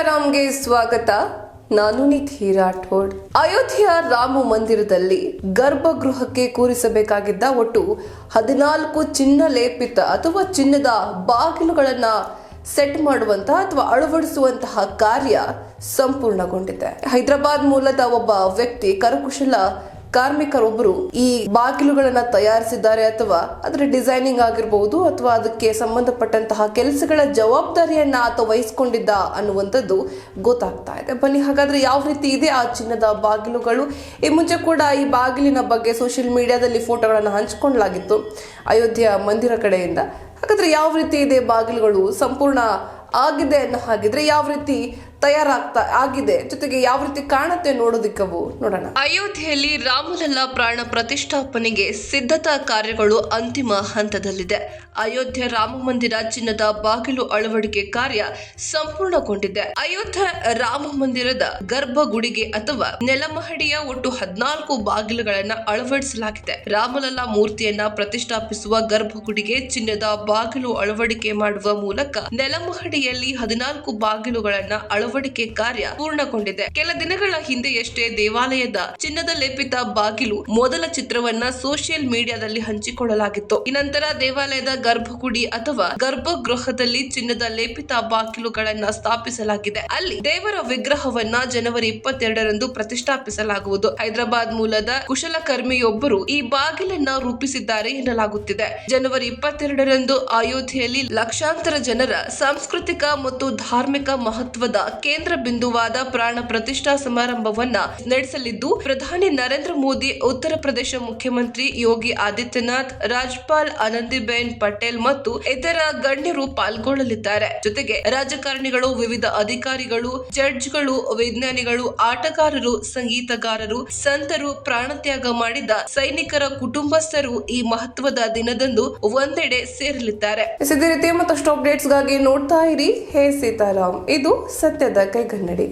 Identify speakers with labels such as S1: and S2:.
S1: ಸೀತಾರಾಮ್ಗೆ ಸ್ವಾಗತ. ನಾನು ನಿಧಿ ರಾಠೋಡ್. ಅಯೋಧ್ಯೆಯ ರಾಮ ಮಂದಿರದಲ್ಲಿ ಗರ್ಭಗೃಹಕ್ಕೆ ಕೂರಿಸಬೇಕಾಗಿದ್ದ ಒಟ್ಟು ಹದಿನಾಲ್ಕು ಚಿನ್ನ ಲೇಪಿತ ಅಥವಾ ಚಿನ್ನದ ಬಾಗಿಲುಗಳನ್ನ ಸೆಟ್ ಮಾಡುವಂತಹ ಅಥವಾ ಅಳವಡಿಸುವಂತಹ ಕಾರ್ಯ ಸಂಪೂರ್ಣಗೊಂಡಿದೆ. ಹೈದರಾಬಾದ್ ಮೂಲದ ಒಬ್ಬ ವ್ಯಕ್ತಿ ಕರಕುಶಲ ಕಾರ್ಮಿಕರೊಬ್ಬರು ಈ ಬಾಗಿಲುಗಳನ್ನ ತಯಾರಿಸಿದ್ದಾರೆ ಅಥವಾ ಅದರ ಡಿಸೈನಿಂಗ್ ಆಗಿರಬಹುದು ಅಥವಾ ಅದಕ್ಕೆ ಸಂಬಂಧಪಟ್ಟಂತಹ ಕೆಲಸಗಳ ಜವಾಬ್ದಾರಿಯನ್ನ ಆತ ವಹಿಸಿಕೊಂಡಿದ್ದ ಅನ್ನುವಂಥದ್ದು ಗೊತ್ತಾಗ್ತಾ ಇದೆ. ಬನ್ನಿ, ಹಾಗಾದ್ರೆ ಯಾವ ರೀತಿ ಇದೆ ಆ ಚಿನ್ನದ ಬಾಗಿಲುಗಳು? ಈ ಮುಂಚೆ ಕೂಡ ಈ ಬಾಗಿಲಿನ ಬಗ್ಗೆ ಸೋಷಿಯಲ್ ಮೀಡಿಯಾದಲ್ಲಿ ಫೋಟೋಗಳನ್ನು ಹಂಚಿಕೊಳ್ಳಲಾಗಿತ್ತು ಅಯೋಧ್ಯೆಯ ಮಂದಿರ ಕಡೆಯಿಂದ. ಹಾಗಾದ್ರೆ ಯಾವ ರೀತಿ ಇದೆ ಬಾಗಿಲುಗಳು? ಸಂಪೂರ್ಣ ಆಗಿದೆ ಅನ್ನೋ ಹಾಗಿದ್ರೆ ಯಾವ ರೀತಿ ತಯಾರಾಗ್ತಾ ಆಗಿದೆ. ಜೊತೆಗೆ ಯಾವ ರೀತಿ ಕಾಣುತ್ತೆ ನೋಡೋದಿಕ್ಕವು ನೋಡೋಣ. ಅಯೋಧ್ಯೆಯಲ್ಲಿ ರಾಮಲಲ್ಲಾ ಪ್ರಾಣ ಪ್ರತಿಷ್ಠಾಪನೆಗೆ ಸಿದ್ಧತಾ ಕಾರ್ಯಗಳು ಅಂತಿಮ ಹಂತದಲ್ಲಿದೆ. ಅಯೋಧ್ಯೆ ರಾಮ ಮಂದಿರ ಚಿನ್ನದ ಬಾಗಿಲು ಅಳವಡಿಕೆ ಕಾರ್ಯ ಸಂಪೂರ್ಣಗೊಂಡಿದೆ. ಅಯೋಧ್ಯೆ ರಾಮ ಮಂದಿರದ ಗರ್ಭಗುಡಿಗೆ ಅಥವಾ ನೆಲಮಹಡಿಯ ಒಟ್ಟು ಹದಿನಾಲ್ಕು ಬಾಗಿಲುಗಳನ್ನ ಅಳವಡಿಸಲಾಗಿದೆ. ರಾಮಲಲ್ಲಾ ಮೂರ್ತಿಯನ್ನ ಪ್ರತಿಷ್ಠಾಪಿಸುವ ಗರ್ಭಗುಡಿಗೆ ಚಿನ್ನದ ಬಾಗಿಲು ಅಳವಡಿಕೆ ಮಾಡುವ ಮೂಲಕ ನೆಲಮಹಡಿಯಲ್ಲಿ ಹದಿನಾಲ್ಕು ಬಾಗಿಲುಗಳನ್ನ ಅಳವಡಿಕೆ ಕಾರ್ಯ ಪೂರ್ಣಗೊಂಡಿದೆ. ಕೆಲ ದಿನಗಳ ಹಿಂದೆಯಷ್ಟೇ ದೇವಾಲಯದ ಚಿನ್ನದ ಲೇಪಿತ ಬಾಗಿಲು ಮೊದಲ ಚಿತ್ರವನ್ನ ಸೋಷಿಯಲ್ ಮೀಡಿಯಾದಲ್ಲಿ ಹಂಚಿಕೊಳ್ಳಲಾಗಿತ್ತು. ಈ ನಂತರ ದೇವಾಲಯದ ಗರ್ಭಗುಡಿ ಅಥವಾ ಗರ್ಭಗೃಹದಲ್ಲಿ ಚಿನ್ನದ ಲೇಪಿತ ಬಾಗಿಲುಗಳನ್ನ ಸ್ಥಾಪಿಸಲಾಗಿದೆ. ಅಲ್ಲಿ ದೇವರ ವಿಗ್ರಹವನ್ನ ಜನವರಿ ಇಪ್ಪತ್ತೆರಡರಂದು ಪ್ರತಿಷ್ಠಾಪಿಸಲಾಗುವುದು. ಹೈದರಾಬಾದ್ ಮೂಲದ ಕುಶಲಕರ್ಮಿಯೊಬ್ಬರು ಈ ಬಾಗಿಲನ್ನ ರೂಪಿಸಿದ್ದಾರೆ ಎನ್ನಲಾಗುತ್ತಿದೆ. ಜನವರಿ ಇಪ್ಪತ್ತೆರಡರಂದು ಅಯೋಧ್ಯೆಯಲ್ಲಿ ಲಕ್ಷಾಂತರ ಜನರ ಸಾಂಸ್ಕೃತಿಕ ಮತ್ತು ಧಾರ್ಮಿಕ ಮಹತ್ವದ ಕೇಂದ್ರ ಬಿಂದುವಾದ ಪ್ರಾಣ ಪ್ರತಿಷ್ಠಾ ಸಮಾರಂಭವನ್ನ ನಡೆಸಲಿದ್ದು, ಪ್ರಧಾನಿ ನರೇಂದ್ರ ಮೋದಿ, ಉತ್ತರ ಪ್ರದೇಶ ಮುಖ್ಯಮಂತ್ರಿ ಯೋಗಿ ಆದಿತ್ಯನಾಥ್ ರಾಜ್ಪಾಲ್ ಆನಂದಿಬೆನ್ ಪಟೇಲ್ ಮತ್ತು ಇತರ ಗಣ್ಯರು ಪಾಲ್ಗೊಳ್ಳಲಿದ್ದಾರೆ. ಜೊತೆಗೆ ರಾಜಕಾರಣಿಗಳು, ವಿವಿಧ ಅಧಿಕಾರಿಗಳು, ಜಡ್ಜ್ಗಳು, ವಿಜ್ಞಾನಿಗಳು, ಆಟಗಾರರು, ಸಂಗೀತಗಾರರು, ಸಂತರು ಪ್ರಾಣತ್ಯಾಗ ಮಾಡಿದ ಸೈನಿಕರ ಕುಟುಂಬಸ್ಥರು ಈ ಮಹತ್ವದ ದಿನದಂದು ಒಂದೆಡೆ ಸೇರಲಿದ್ದಾರೆ. ಇದೇ ರೀತಿ ಮತ್ತಷ್ಟು ಅಪ್ಡೇಟ್ಸ್ಗಾಗಿ ನೋಡ್ತಾ ಇರಿ. ಹೇ ಸೀತಾರಾಮ್, ಇದು ಸತ್ಯದ ಕೈಗನ್ನಡಿ